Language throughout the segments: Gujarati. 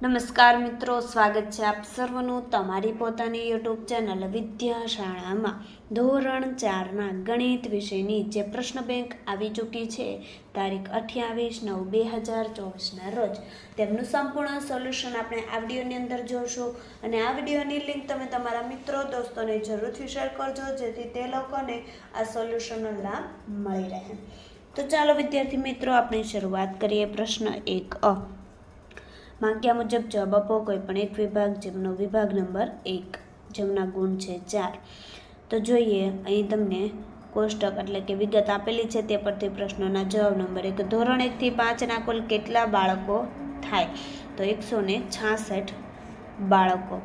નમસ્કાર મિત્રો, સ્વાગત છે આપ સર્વનું તમારી પોતાની યુટ્યુબ ચેનલ વિદ્યાશાળામાં. ધોરણ ચારના ગણિત વિષયની જે પ્રશ્ન બેંક આવી ચૂકી છે, તારીખ અઠ્યાવીસ નવ બે હજાર ચોવીસના રોજ. તેમનું સંપૂર્ણ સોલ્યુશન આપણે આ વિડીયોની અંદર જોશું. અને આ વિડીયોની લિંક તમે તમારા મિત્રો, દોસ્તોને જરૂરથી શેર કરજો, જેથી તે લોકોને આ સોલ્યુશનનો લાભ મળી રહે. તો ચાલો વિદ્યાર્થી મિત્રો, આપણે શરૂઆત કરીએ પ્રશ્ન એક અ. માંગ્યા મુજબ જવાબ આપો કોઈ પણ એક વિભાગ, જેમનો વિભાગ નંબર એક, જેમના ગુણ છે ચાર. તો જોઈએ, અહીં તમને કોષ્ટક એટલે કે વિગત આપેલી છે, તે પરથી પ્રશ્નોના જવાબ નંબર એક. ધોરણ એકથી પાંચના કુલ કેટલા બાળકો થાય? તો એકસો ને છાસઠ બાળકો.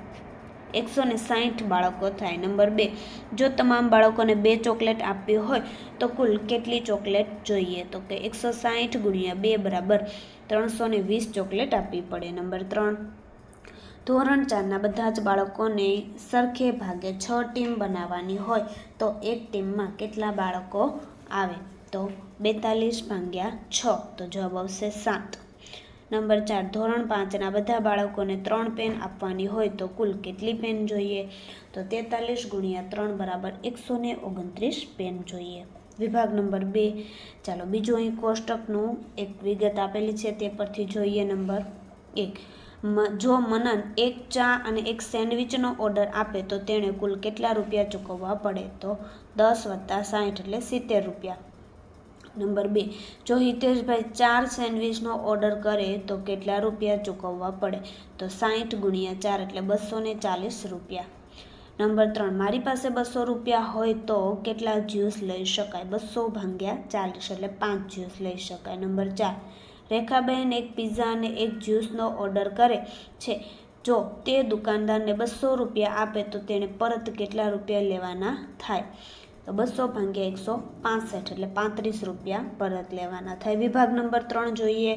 એકસો ને સાહીઠ બાળકો થાય. નંબર બે, જો તમામ બાળકોને બે ચોકલેટ આપવી હોય, તો કુલ કેટલી ચોકલેટ જોઈએ? તો કે એકસો સાહીઠ ગુણ્યા બે બરાબર ત્રણસો ને વીસ ચોકલેટ આપવી પડે. નંબર ત્રણ, ધોરણ ચારના બધા જ બાળકોને સરખે ભાગે છ ટીમ બનાવવાની હોય, તો એક ટીમમાં કેટલા બાળકો આવે? તો બેતાલીસ ભાગ્યા છ, તો જવાબ આવશે સાત. નંબર ચાર, ધોરણ પાંચના બધા બાળકોને ત્રણ પેન આપવાની હોય તો કુલ કેટલી પેન જોઈએ? તો તેતાલીસ ગુણ્યા ત્રણ બરાબર એકસો ને ઓગણત્રીસ પેન જોઈએ. વિભાગ નંબર બે, ચાલો બીજું અહીં કોષ્ટકનું એક વિગત આપેલી છે તે પરથી જોઈએ નંબર એક. જો મનન એક ચા અને એક સેન્ડવિચનો ઓર્ડર આપે તો તેણે કુલ કેટલા રૂપિયા ચૂકવવા પડે? તો દસ વત્તા સાઠ એટલે સિત્તેર રૂપિયા. નંબર બે. જો હિતેશભાઈ ચાર સેન્ડવિચનો ઓર્ડર કરે તો કેટલા રૂપિયા ચૂકવવા પડે? તો સાઠ ગુણ્યા ચાર એટલે બસો ને ચાલીસ રૂપિયા. નંબર ત્રણ. મારી પાસે બસો રૂપિયા હોય તો કેટલા જ્યુસ લઈ શકાય? બસો ભાંગ્યા ચાલીસ એટલે પાંચ જ્યુસ લઈ શકાય. નંબર ચાર. રેખાબેન એક પિઝા અને એક જ્યુસનો ઓર્ડર કરે છે. જો તે દુકાનદારને બસો રૂપિયા આપે તો તેણે પરત કેટલા રૂપિયા લેવાના થાય? તો બસો ભાંગ્યા એકસો પાસઠ એટલે પાંત્રીસ રૂપિયા પરત લેવાના. થાય વિભાગ નંબર ત્રણ જોઈએ.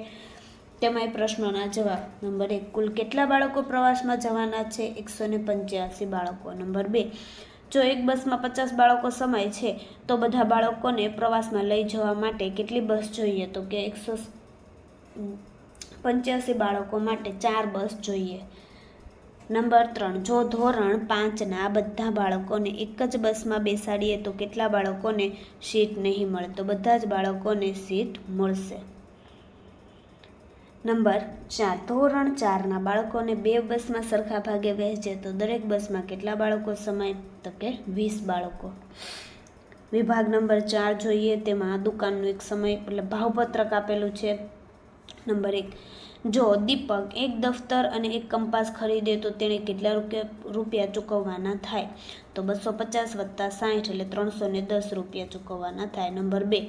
તેમાં એ પ્રશ્નોના જવાબ. નંબર એક, કુલ કેટલા બાળકો પ્રવાસમાં જવાના છે? એકસો ને પંચ્યાસી બાળકો. નંબર બે, જો એક બસમાં પચાસ બાળકો સમાય છે, તો બધા બાળકોને પ્રવાસમાં લઈ જવા માટે કેટલી બસ જોઈએ? તો કે એકસો પંચ્યાસી બાળકો માટે ચાર બસ જોઈએ. નંબર ત્રણ, જો ધોરણ પાંચના બધા બાળકોને એક જ બસમાં બેસાડીએ તો કેટલા બાળકોને સીટ નહીં મળે? તો બધા જ બાળકોને સીટ મળશે. નંબર ચાર, ધોરણ ચારના બાળકોને બે બસમાં સરખા ભાગે વહેંચે તો દરેક બસમાં કેટલા બાળકો સમાય? તો કે વીસ બાળકો. વિભાગ નંબર ચાર જોઈએ, તેમાં દુકાનનું એક સમય એટલે ભાવપત્રક આપેલું છે. નંબર એક જો દીપક એક દફતર અને એક કંપાસ ખરીદે તો તેણે કેટલા રૂપિયા ચૂકવવાના થાય? તો બસો પચાસ વત્તા સાઠ એટલે ત્રણસો ને દસ રૂપિયા ચૂકવવાના થાય. નંબર બે,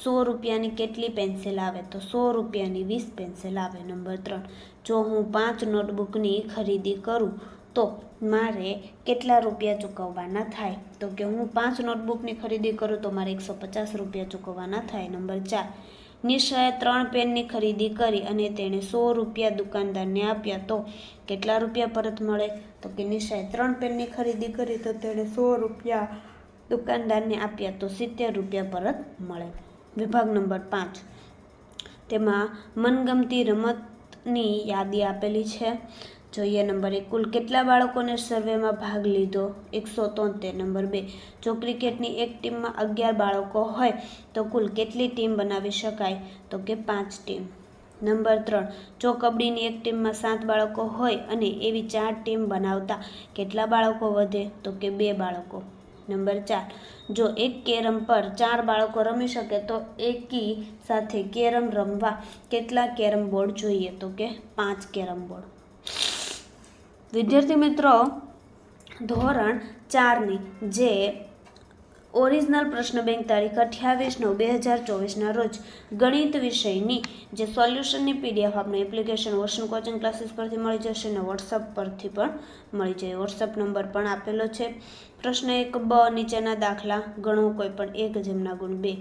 સો રૂપિયાની કેટલી પેન્સિલ આવે? તો સો રૂપિયાની વીસ પેન્સિલ આવે. નંબર ત્રણ, જો હું પાંચ નોટબુકની ખરીદી કરું તો મારે કેટલા રૂપિયા ચૂકવવાના થાય? તો કે હું પાંચ નોટબુકની ખરીદી કરું તો મારે એકસો પચાસ રૂપિયા ચૂકવવાના થાય. નંબર ચાર નિશાએ ત્રણ પેનની ખરીદી કરી અને તેણે સો રૂપિયા દુકાનદારને આપ્યા. તો કેટલા રૂપિયા પરત મળે? તો કે નિશાએ ત્રણ પેનની ખરીદી કરી તો તેણે સો રૂપિયા દુકાનદારને આપ્યા તો સિત્તેર રૂપિયા પરત મળે. વિભાગ નંબર પાંચ. તેમાં મનગમતી રમતની યાદી આપેલી છે. જોઈએ. નંબર એક, કુલ કેટલા બાળકોને સર્વેમાં ભાગ લીધો? એકસો તોતેર. નંબર બે, જો ક્રિકેટની એક ટીમમાં અગિયાર બાળકો હોય, તો કુલ કેટલી ટીમ બનાવી શકાય? તો કે પાંચ ટીમ. નંબર ત્રણ, જો કબડ્ડીની એક ટીમમાં સાત બાળકો હોય અને એવી ચાર ટીમ બનાવતા કેટલા બાળકો વધે? તો કે બે બાળકો. નંબર ચાર, જો એક કેરમ પર ચાર બાળકો રમી શકે, તો એકી સાથે કેરમ રમવા કેટલા કેરમ બોર્ડ જોઈએ? તો કે પાંચ કેરમ બોર્ડ. વિદ્યાર્થી મિત્રો, ધોરણ ચારની જે ઓરિજિનલ પ્રશ્ન બેંક તારીખ અઠ્યાવીસ નવ બે હજાર ચોવીસના રોજ ગણિત વિષયની જે સોલ્યુશનની પીડીએફ આપણે એપ્લિકેશન ઓશન કોચિંગ ક્લાસીસ પરથી મળી જશે અને વોટ્સઅપ પરથી પણ મળી જાય. વોટ્સઅપ નંબર પણ આપેલો છે. પ્રશ્ન એક, બ નીચેના દાખલા ગણો કોઈ પણ એક જેમના ગુણ બે.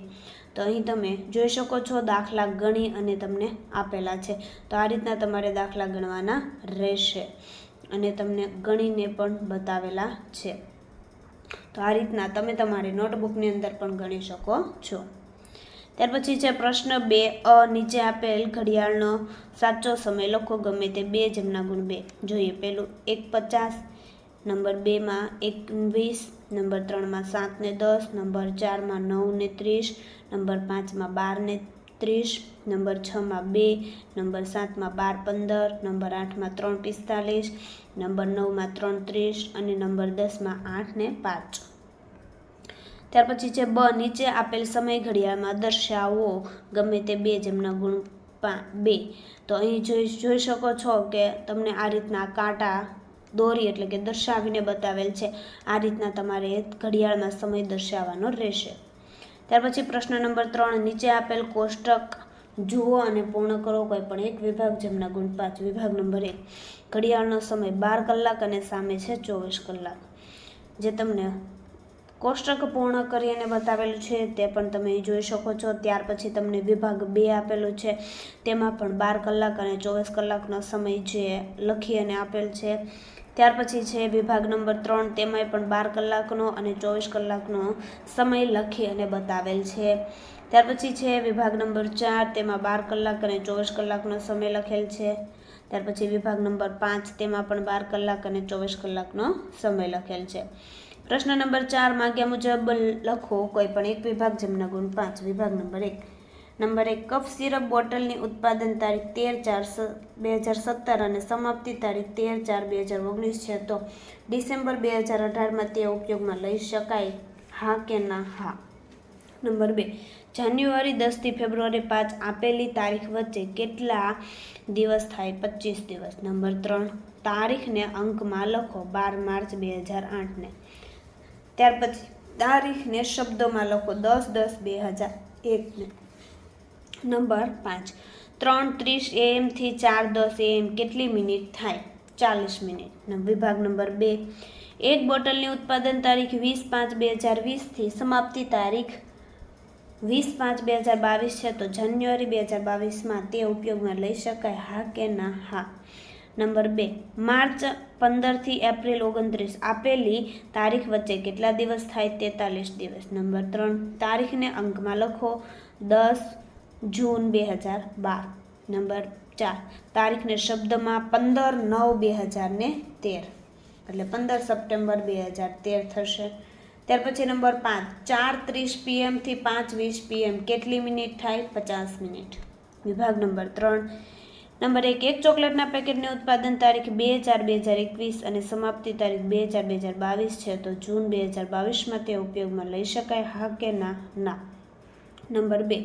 તો અહીં તમે જોઈ શકો છો દાખલા ગણી અને તમને આપેલા છે. તો આ રીતના તમારે દાખલા ગણવાના રહેશે. અને તમને ગણીને પણ બતાવેલા છે. તો આ રીતના તમે તમારી નોટબુકની અંદર પણ ગણી શકો છો. ત્યાર પછી છે પ્રશ્ન બે, અ નીચે આપેલ ઘડિયાળનો સાચો સમય લખો, ગમે તે બે જેમના ગુણ બે. જોઈએ પેલું એક પચાસ, નંબર બેમાં એક વીસ, નંબર ત્રણમાં સાત ને દસ, નંબર ચારમાં નવ ને ત્રીસ, નંબર પાંચમાં બાર ને ત્રીસ નંબર છમાં બે, નંબર સાતમાં બાર, પંદર, નંબર આઠમાં ત્રણ, પિસ્તાલીસ, નંબર નવમાં ત્રણ ત્રીસ અને નંબર દસમાં આઠ ને પાંચ. ત્યાર પછી છે બ, નીચે આપેલ સમય ઘડિયાળમાં દર્શાવો. ગમે તે બે જેમના ગુણ પા, બે. તો અહીં જોઈ જોઈ શકો છો કે તમને આ રીતના કાંટા દોરી એટલે કે દર્શાવીને બતાવેલ છે. આ રીતના તમારે ઘડિયાળમાં સમય દર્શાવવાનો રહેશે. ત્યાર પછી પ્રશ્ન નંબર ત્રણ, નીચે આપેલ કોષ્ટક જુઓ અને પૂર્ણ કરો કોઈ પણ એક વિભાગ જેમના ગુણ પાંચ વિભાગ નંબર એક. ઘડિયાળનો સમય બાર કલાક અને સામે છે ચોવીસ કલાક. જે તમને કોષ્ટક પૂર્ણ કરી અને બતાવેલું છે, તે પણ તમે જોઈ શકો છો. ત્યાર પછી તમને વિભાગ બે આપેલું છે, તેમાં પણ બાર કલાક અને ચોવીસ કલાકનો સમય જે લખી અને આપેલ છે. ત્યાર પછી છે વિભાગ નંબર ત્રણ તેમાંય પણ બાર કલાકનો અને ચોવીસ કલાકનો સમય લખી અને બતાવેલ છે. ત્યાર પછી છે વિભાગ નંબર ચાર તેમાં બાર કલાક અને ચોવીસ કલાકનો સમય લખેલ છે. ત્યાર પછી વિભાગ નંબર પાંચ તેમાં પણ બાર કલાક અને ચોવીસ કલાકનો સમય લખેલ છે. પ્રશ્ન નંબર ચાર માગ્યા મુજબ લખો કોઈ પણ એક વિભાગ જેમના ગુણ પાંચ, વિભાગ નંબર એક. નંબર એક કફ સિરપ બોટલની ઉત્પાદન તારીખ તેર ચાર બે હજાર સત્તર અને સમાપ્તિ તારીખ તેર ચાર બે હજાર ઓગણીસ છે. તો ડિસેમ્બર બે હજાર અઢારમાં તે ઉપયોગમાં લઈ શકાય? હા કે ના? હા. નંબર બે. જાન્યુઆરી દસથી ફેબ્રુઆરી પાંચ આપેલી તારીખ વચ્ચે કેટલા દિવસ થાય? પચીસ દિવસ. નંબર ત્રણ. તારીખને અંકમાં લખો બાર માર્ચ બે હજાર આઠને. ત્યાર પછી તારીખને શબ્દોમાં લખો દસ દસ બે હજાર એકને. નંબર પાંચ. ત્રણ ત્રીસ એએમથી ચાર દસ એએમ કેટલી મિનિટ થાય? ચાલીસ મિનિટ. વિભાગ નંબર બે. એક બોટલની ઉત્પાદન તારીખ વીસ પાંચ બે હજાર વીસથી સમાપ્તિ તારીખ વીસ પાંચ બે હજાર બાવીસ છે, તો જાન્યુઆરી બે હજાર બાવીસમાં તે ઉપયોગમાં લઈ શકાય, હા કે ના? હા. નંબર બે. માર્ચ પંદરથી એપ્રિલ ઓગણત્રીસ આપેલી તારીખ વચ્ચે કેટલા દિવસ થાય? તેતાલીસ દિવસ. નંબર ત્રણ. તારીખને અંકમાં લખો. દસ જૂન બે હજાર બાર. નંબર ચાર. તારીખને શબ્દમાં પંદર નવ બે હજાર ને તેર. એટલે પંદર સપ્ટેમ્બર બે હજાર તેર થશે. ત્યાર પછી નંબર પાંચ. ચાર ત્રીસ પીએમથી પાંચ વીસ પીએમ કેટલી મિનિટ થાય? પચાસ મિનિટ. વિભાગ નંબર ત્રણ. નંબર એક. એક ચોકલેટના પેકેટની ઉત્પાદન તારીખ બે ચાર બે હજાર એકવીસ અને સમાપ્તિ તારીખ બે ચાર બે હજાર બાવીસ છે. તો જૂન બે હજાર બાવીસમાં તે ઉપયોગમાં લઈ શકાય, હા કે ના? ના. નંબર બે.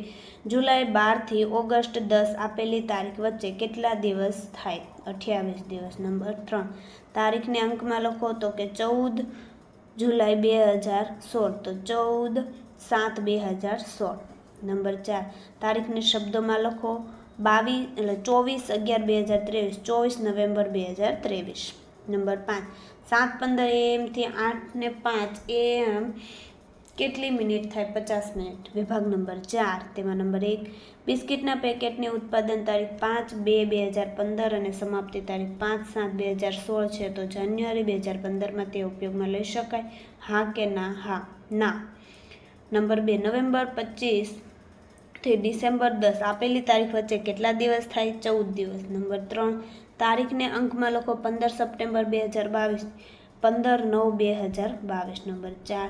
જુલાઈ બારથી ઓગસ્ટ દસ આપેલી તારીખ વચ્ચે કેટલા દિવસ થાય? અઠ્યાવીસ દિવસ. નંબર ત્રણ. તારીખને અંકમાં લખો તો કે ચૌદ જુલાઈ બે હજાર સોળ. તો ચૌદ સાત બે હજાર સોળ. નંબર ચાર. તારીખને શબ્દોમાં લખો બાવીસ એટલે ચોવીસ અગિયાર બે હજાર ત્રેવીસ. ચોવીસ નવેમ્બર બે હજાર ત્રેવીસ. નંબર પાંચ. સાત પંદર એએમથી આઠ ને પાંચ એએમ કેટલી મિનિટ થાય પચાસ મિનિટ? વિભાગ નંબર ચાર, તેમાં નંબર એક, બિસ્કિટના પેકેટની ઉત્પાદન તારીખ પાંચ બે બે હજાર પંદર અને સમાપ્તિ તારીખ પાંચ સાત બે હજાર સોળ છે, તો જાન્યુઆરી બે હજાર પંદરમાં તે ઉપયોગમાં લઈ શકાય? હા કે ના? હા. ના. નંબર બે, નવેમ્બર પચીસથી ડિસેમ્બર દસ. આપેલી તારીખ વચ્ચે કેટલા દિવસ થાય? ચૌદ દિવસ. નંબર ત્રણ, તારીખને અંકમાં લખો પંદર સપ્ટેમ્બર બે હજાર બાવીસ. પંદર નવ બે હજાર બાવીસ. નંબર ચાર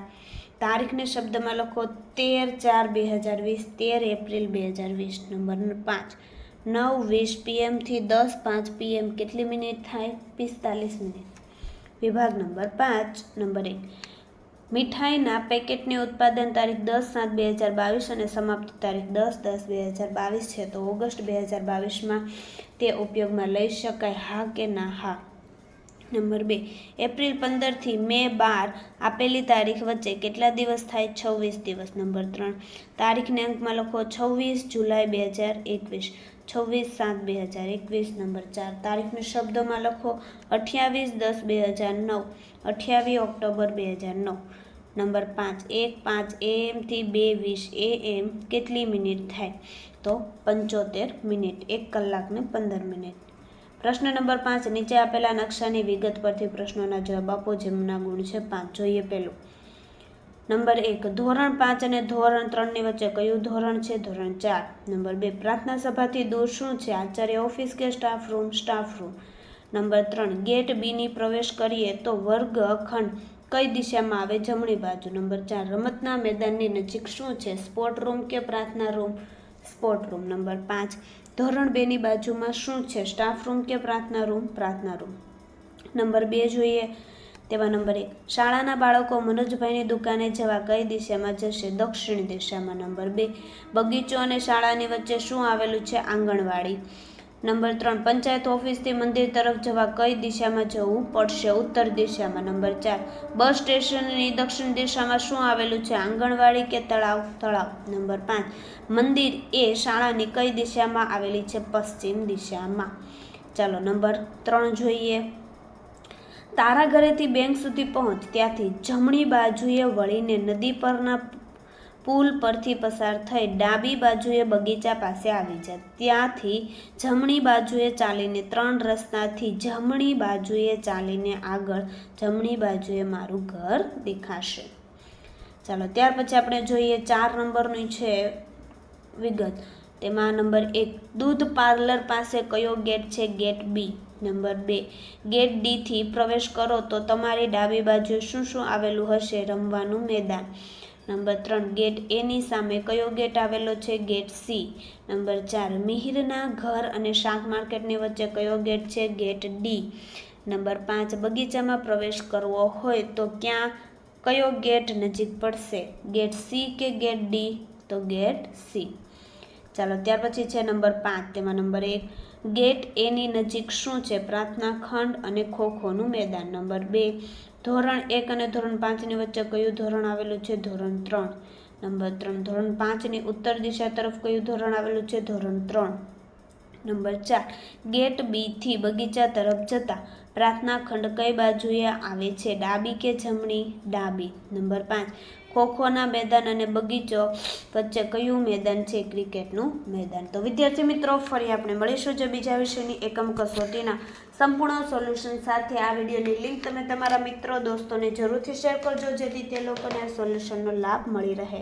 તારીખને શબ્દમાં લખો તેર ચાર બે હજાર વીસ, તેર એપ્રિલ બે હજાર વીસ, નંબર પાંચ. નવ વીસ પીએમથી દસ પાંચ પીએમ કેટલી મિનિટ થાય? પિસ્તાલીસ મિનિટ. વિભાગ નંબર પાંચ, નંબર એક. મીઠાઈના પેકેટની ઉત્પાદન તારીખ દસ સાત બે હજાર બાવીસ અને સમાપ્તિ તારીખ દસ દસ બે હજાર બાવીસ છે. તો ઓગસ્ટ બે હજાર બાવીસમાં તે ઉપયોગમાં લઈ શકાય, હા કે ના? હા. નંબર બે. એપ્રિલ પંદરથી મે બાર આપેલી તારીખ વચ્ચે કેટલા દિવસ થાય? છવ્વીસ દિવસ. નંબર ત્રણ. તારીખને અંકમાં લખો છવ્વીસ જુલાઈ બે હજાર એકવીસ. છવ્વીસ સાત બે હજાર એકવીસ. નંબર ચાર. તારીખને શબ્દોમાં લખો અઠ્યાવીસ દસ બે હજાર નવ. અઠ્યાવીસ ઓક્ટોબર બે હજાર નવ. નંબર પાંચ. એક પાંચ એએમથી બે વીસ એએમ કેટલી મિનિટ થાય? તો પંચોતેર મિનિટ. એક કલાકને પંદર મિનિટ. પ્રશ્ન નંબર પાંચ, નીચે આપેલા નકશાની વિગત પરથી પ્રશ્નોના જવાબ આપો, જેમના ગુણ છે પાંચ. જોઈએ પહેલું. નંબર એક, ધોરણ પાંચ અને ધોરણ ત્રણની વચ્ચે કયું ધોરણ છે? ધોરણ ચાર. નંબર બે, પ્રાર્થના સભાથી દૂર શું છે? આચાર્ય ઓફિસ કે staff room? Staff room. Number ત્રણ, ગેટ બીની પ્રવેશ કરીએ તો વર્ગ અખંડ કઈ દિશામાં આવે? જમણી બાજુ. નંબર ચાર, રમતના મેદાનની નજીક શું છે? સ્પોર્ટ રૂમ કે પ્રાર્થના રૂમ? Sport room. નંબર પાંચ ધોરણ બેની બાજુમાં શું છે? સ્ટાફ રૂમ કે પ્રાર્થના રૂમ પ્રાર્થના રૂમ નંબર બે જોઈએ. તેવા નંબર એક. શાળાના બાળકો મનોજભાઈની દુકાને જવા કઈ દિશામાં જશે? દક્ષિણ દિશામાં. નંબર બે. બગીચો અને શાળાની વચ્ચે શું આવેલું છે? આંગણવાડી. નંબર ત્રણ, પંચાયત ઓફિસથી મંદિર તરફ જવા કઈ દિશામાં જવું પડશે? ઉત્તર દિશામાં. નંબર ચાર, બસ સ્ટેશનની દક્ષિણ દિશામાં શું આવેલું છે? આંગણવાડી કે તળાવ? તળાવ. નંબર પાંચ, મંદિર એ શાળાની કઈ દિશામાં આવેલી છે? પશ્ચિમ દિશામાં. ચાલો, નંબર ત્રણ જોઈએ. તારા ઘરેથી બેંક સુધી પહોંચ. ત્યાંથી જમણી બાજુએ વળીને નદી પરના પુલ પરથી પસાર થઈ ડાબી બાજુએ બગીચા પાસે આવી જાય ત્યાંથી જમણી બાજુએ ચાલીને ત્રણ રસ્તાથી જમણી બાજુએ ચાલીને આગળ જમણી બાજુએ મારું ઘર દેખાશે. ચાલો, ત્યાર પછી આપણે જોઈએ ચાર નંબરની છે વિગત. તેમાં નંબર એક, દૂધ પાર્લર પાસે કયો ગેટ છે? Gate B. નંબર બે, ગેટ ડીથી પ્રવેશ કરો તો તમારી ડાબી બાજુએ શું શું આવેલું હશે? રમવાનું મેદાન. નંબર ત્રણ, ગેટ એની સામે કયો ગેટ આવેલો છે? Gate C. નંબર ચાર, મિહિરના ઘર અને શાક માર્કેટની વચ્ચે કયો ગેટ છે? Gate D. નંબર પાંચ, બગીચામાં પ્રવેશ કરવો હોય તો ક્યાં કયો ગેટ નજીક પડશે? ગેટ સી કે ગેટ ડી? તો ગેટ સી. ચાલો, ત્યાર પછી છે નંબર પાંચ. તેમાં નંબર એક, ગેટ એની નજીક શું છે? પ્રાર્થના ખંડ અને ખોખોનું મેદાન. નંબર બે ધોરણ એક અને ધોરણ પાંચની વચ્ચે કયું ધોરણ આવેલું છે? ધોરણ ત્રણ. નંબર ત્રણ. ધોરણ પાંચની ઉત્તર દિશા તરફ કયું ધોરણ આવેલું છે? ધોરણ ત્રણ. નંબર ચાર. ગેટ બીથી બગીચા તરફ જતા પ્રાર્થના ખંડ કઈ બાજુએ આવે છે? ડાબી કે જમણી? ડાબી. નંબર પાંચ. ખોખોના મેદાન અને બગીચો વચ્ચે કયું મેદાન છે? ક્રિકેટનું મેદાન. તો વિદ્યાર્થી મિત્રો, ફરી આપણે મળીશું જે બીજા વિષયની એકમ કસોટીના સંપૂર્ણ સોલ્યુશન સાથે આ વિડીયોની લિંક તમે તમારા મિત્રો, દોસ્તોને જરૂરથી શેર કરજો, જેથી તે લોકોને આ સોલ્યુશનનો લાભ મળી રહે.